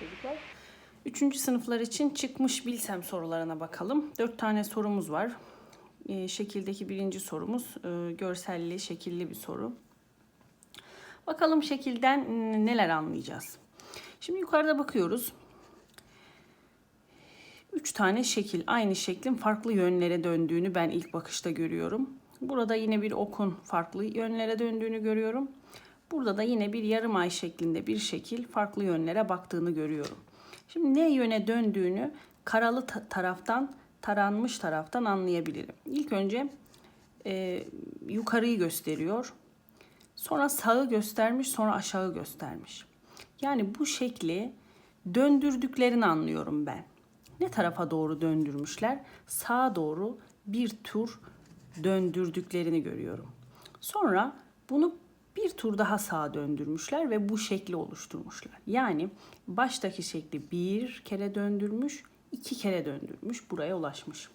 çocuklar. Üçüncü sınıflar için çıkmış bilsem sorularına bakalım. Dört tane sorumuz var. Ee, şekildeki birinci sorumuz e, görselli, şekilli bir soru. Bakalım şekilden neler anlayacağız. Şimdi yukarıda bakıyoruz. Üç tane şekil, aynı şeklin farklı yönlere döndüğünü ben ilk bakışta görüyorum. Burada yine bir okun farklı yönlere döndüğünü görüyorum. Burada da yine bir yarım ay şeklinde bir şekil farklı yönlere baktığını görüyorum. Şimdi ne yöne döndüğünü karalı ta- taraftan, taranmış taraftan anlayabilirim. İlk önce e, yukarıyı gösteriyor. Sonra sağı göstermiş, sonra aşağı göstermiş. Yani bu şekli döndürdüklerini anlıyorum ben. Ne tarafa doğru döndürmüşler? Sağa doğru bir tur döndürdüklerini görüyorum. Sonra bunu bir tur daha sağa döndürmüşler ve bu şekli oluşturmuşlar. Yani baştaki şekli bir kere döndürmüş, iki kere döndürmüş, buraya ulaşmış.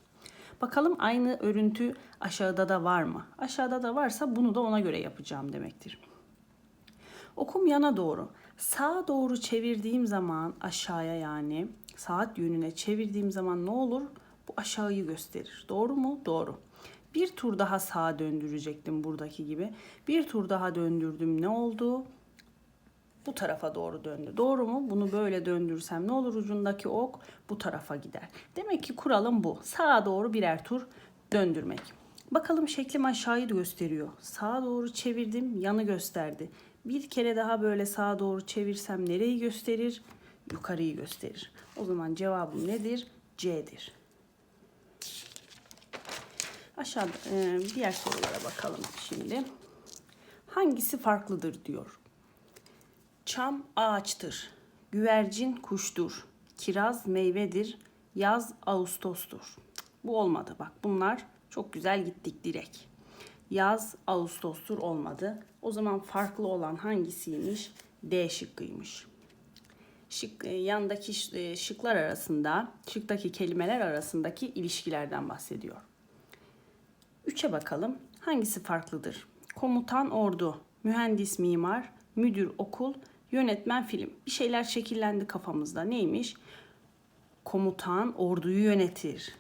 Bakalım aynı örüntü aşağıda da var mı? Aşağıda da varsa bunu da ona göre yapacağım demektir. Okum yana doğru. Sağa doğru çevirdiğim zaman aşağıya yani saat yönüne çevirdiğim zaman ne olur? Bu aşağıyı gösterir. Doğru mu? Doğru. Bir tur daha sağa döndürecektim buradaki gibi. Bir tur daha döndürdüm. Ne oldu? Bu tarafa doğru döndü. Doğru mu? Bunu böyle döndürsem ne olur? Ucundaki ok bu tarafa gider. Demek ki kuralım bu. Sağa doğru birer tur döndürmek. Bakalım şeklim aşağıyı gösteriyor. Sağa doğru çevirdim, yanı gösterdi. Bir kere daha böyle sağa doğru çevirsem nereyi gösterir? Yukarıyı gösterir. O zaman cevabım nedir? C'dir. Aşağıda e, diğer sorulara bakalım şimdi. Hangisi farklıdır diyor. Çam ağaçtır. Güvercin kuştur. Kiraz meyvedir. Yaz Ağustos'tur. Bu olmadı. Bak bunlar çok güzel gittik direkt. Yaz Ağustos'tur olmadı. O zaman farklı olan hangisiymiş? D şıkkıymış. Şık, e, yandaki e, şıklar arasında, şıktaki kelimeler arasındaki ilişkilerden bahsediyor. Üçe bakalım. Hangisi farklıdır? Komutan ordu, mühendis mimar, müdür okul, yönetmen film. Bir şeyler şekillendi kafamızda. Neymiş? Komutan orduyu yönetir.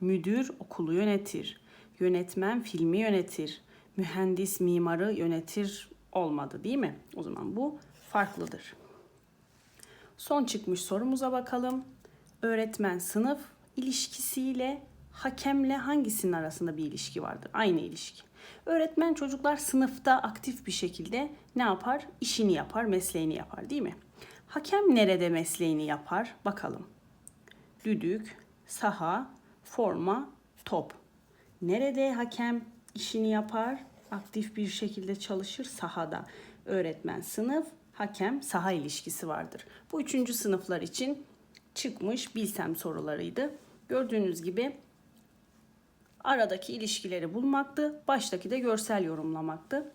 Müdür okulu yönetir. Yönetmen filmi yönetir. Mühendis mimarı yönetir olmadı değil mi? O zaman bu farklıdır. Son çıkmış sorumuza bakalım. Öğretmen sınıf ilişkisiyle hakemle hangisinin arasında bir ilişki vardır? Aynı ilişki. Öğretmen çocuklar sınıfta aktif bir şekilde ne yapar? İşini yapar, mesleğini yapar değil mi? Hakem nerede mesleğini yapar? Bakalım. Düdük, saha, forma, top. Nerede hakem işini yapar? Aktif bir şekilde çalışır sahada. Öğretmen sınıf, hakem saha ilişkisi vardır. Bu üçüncü sınıflar için çıkmış bilsem sorularıydı. Gördüğünüz gibi aradaki ilişkileri bulmaktı. Baştaki de görsel yorumlamaktı.